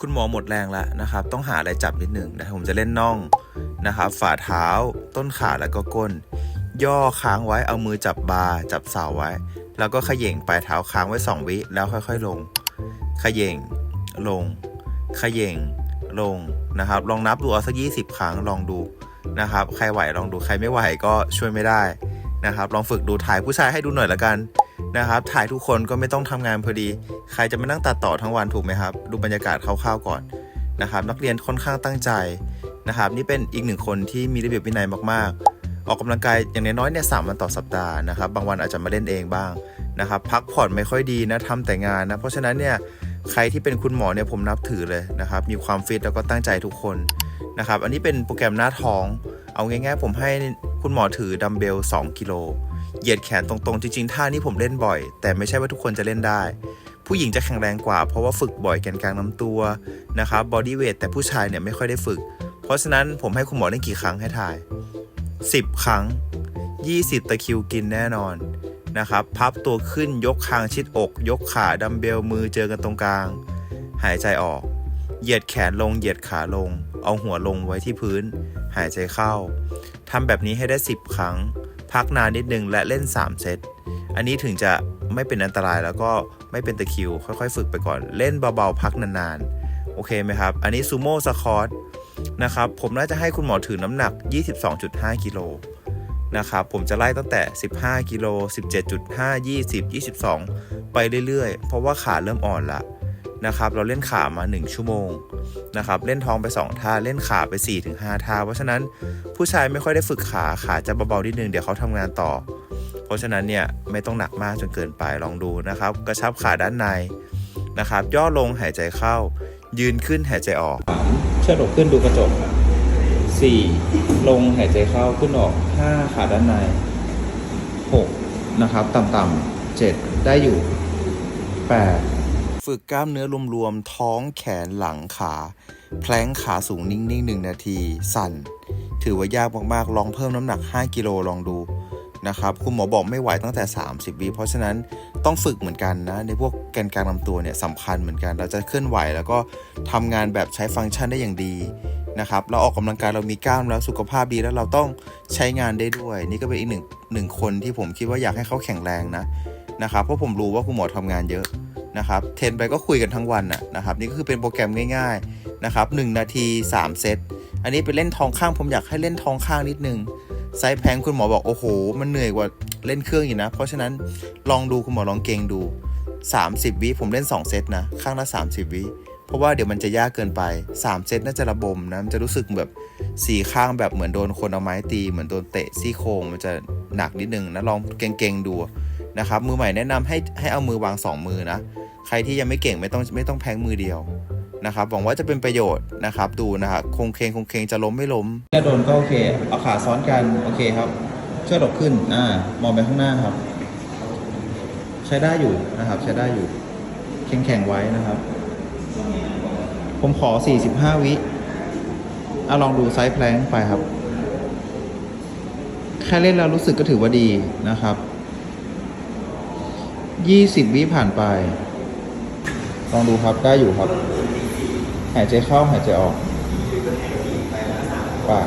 คุณหมอหมดแรงแล้วนะครับ ต้องหาอะไรจับนิดหนึ่งนะผมจะเล่นน่องนะครับ ฝ่าเท้า ต้นขาแล้วก็ก้น ย่อค้างไว้เอามือจับบาร์จับเสาไว้ แล้วก็ขย่งปลายเท้าค้างไว้ 2 วิแล้วค่อยๆลง ขย่งลง ขย่งลงนะครับ ลองนับดูเอาสัก20ครั้งลองดูนะครับ ใครไหวลองดูใครไม่ไหวก็ช่วยไม่ได้นะครับ ลองฝึกดูถ่ายผู้ชายให้ดูหน่อยละกัน นะครับ ถ่ายทุกคนก็ไม่ต้องทำงานพอดี ใครจะมานั่งตัดต่อทั้งวันถูกไหมครับ ดูบรรยากาศคร่าวๆก่อนนะครับ นักเรียนค่อนข้างตั้งใจนะครับ นี่เป็นอีกหนึ่งคนที่มีระเบียบวินัยมากๆ ออกกำลังกายอย่างน้อยๆเนี่ยสามวันต่อสัปดาห์นะครับ บางวันอาจจะมาเล่นเองบ้างนะครับ พักผ่อนไม่ค่อยดีนะทำแต่งานนะ เพราะฉะนั้นเนี่ยใครที่เป็นคุณหมอเนี่ยผมนับถือเลยนะครับ มีความฟิตแล้วก็ตั้งใจทุกคนนะครับ อันนี้เป็นโปรแกรมหน้าท้อง เอาง่ายๆ ผมให้คุณหมอถือดัมเบล2กิโล เหยียดแขนตรงๆ จริงๆ ท่านี้ผมเล่นบ่อย แต่ไม่ใช่ว่าทุกคนจะเล่นได้ ผู้หญิงจะแข็งแรงกว่า เพราะว่าฝึกบ่อยแกนกลางลำตัวนะครับบอดี้เวทแต่ผู้ชายเนี่ยไม่ค่อยได้ฝึก เพราะฉะนั้นผมให้คุณหมอเล่นกี่ครั้งให้ถ่าย 10 ครั้ง 20 ตะคิวกินแน่นอนนะครับพับตัวขึ้นยกคางชิดอก ยกขาดัมเบลมือเจอกันตรงกลาง หายใจออก เหยียดแขนลงเหยียดขาลง เอาหัวลงไว้ที่พื้น หายใจเข้าทำแบบนี้ให้ได้ 10 ครั้ง พักนานนิดนึงและเล่น 3 เซต อันนี้ถึงจะไม่เป็นอันตรายแล้วก็ไม่เป็นตะคิว ค่อยๆ ฝึกไปก่อน เล่นเบาๆ พักนานๆ โอเคไหมครับ อันนี้ซูโม่สควอตนะครับ ผมน่าจะให้คุณหมอถือน้ำหนัก 22.5 กิโลนะครับ ผมจะไล่ตั้งแต่ 15 กิโล 17.5 20 22 ไปเรื่อยๆ เพราะว่าขาเริ่มอ่อนละ นะครับเราเล่นขามา 1 ชั่วโมงนะครับเล่นท้องไป 2 ท่าเล่นขาไป 4-5 ท่า เพราะฉะนั้นผู้ชายไม่ค่อยได้ฝึกขาขาจะเบาๆนิดนึงเดี๋ยวเขาทำงานต่อ เพราะฉะนั้นเนี่ยไม่ต้องหนักมากจนเกินไปลองดูนะครับ กระชับขาด้านในนะครับ ย่อลงหายใจเข้า ยืนขึ้นหายใจออกเชิดอกขึ้นดูกระจกสี่ลงหายใจเข้าขึ้นออกห้าขาด้านในหกนะครับ ต่ำๆเจ็ดได้อยู่แปด ฝึกกล้ามเนื้อรวมๆ ท้องแขนหลังขา แพลงขาสูงนิ่งๆ1นาที สั่น ถือว่ายากมากๆ ลองเพิ่มน้ำหนัก 5 กิโลลองดูนะครับ คุณหมอบอกไม่ไหวตั้งแต่ 30 วิเพราะฉะนั้นต้องฝึกเหมือนกันนะ ในพวกแกนกลางลำตัวเนี่ยสำคัญเหมือนกัน เราจะเคลื่อนไหวแล้วก็ทำงานแบบใช้ฟังก์ชันได้อย่างดีนะครับ เราออกกำลังกายเรามีกล้ามแล้วสุขภาพดีแล้วเราต้องใช้งานได้ด้วย นี่ก็เป็นอีกหนึ่งหนึ่งคนที่ผมคิดว่าอยากให้เขาแข็งแรงนะนะครับเพราะผมรู้ว่าคุณหมอทำงานเยอะ นะครับเทรนไปก็คุยกันทั้งวันน่ะนะครับนี่ก็คือเป็นโปรแกรมง่ายๆนะครับ1นาที 3 เซต อันนี้ไปเล่นท้องข้างผมอยากให้เล่นท้องข้างนิดนึงไซส์แพงคุณหมอบอกโอ้โห มันเหนื่อยกว่าเล่นเครื่องอยู่นะ เพราะฉะนั้นลองดูคุณหมอลองเกงดู 30 วิผมเล่น 2 เซตนะ ข้างละ 30 วิเพราะว่าเดี๋ยวมันจะยากเกินไป 3 เซตน่าจะระบมนะมันจะรู้สึกแบบสีข้างแบบเหมือนโดนคนเอาไม้ตี เหมือนโดนเตะซี่โครงมันจะหนักนิดนึงนะลองเกงๆดู นะครับมือใหม่แนะนำให้ให้เอามือวางสองมือนะใครที่ยังไม่เก่งไม่ต้องไม่ต้องแพงมือเดียวนะครับหวังว่าจะเป็นประโยชน์นะครับดูนะครับคงเคงคงเคงจะล้มไม่ล้มถ้าโดนก็โอเคเอาขาซ้อนกันโอเคครับเชิดอกขึ้นอ่ามองไปข้างหน้าครับ ใช้ได้อยู่นะครับใช้ได้อยู่แข็งแข็งไว้นะครับ ผมขอ 45 วิเอาลองดูไซส์แพลงไปครับ แค่เล่นแล้วรู้สึกก็ถือว่าดีนะครับ ยี่สิบวิผ่านไป ลองดูครับได้อยู่ครับ หายใจเข้าหายใจออกปาก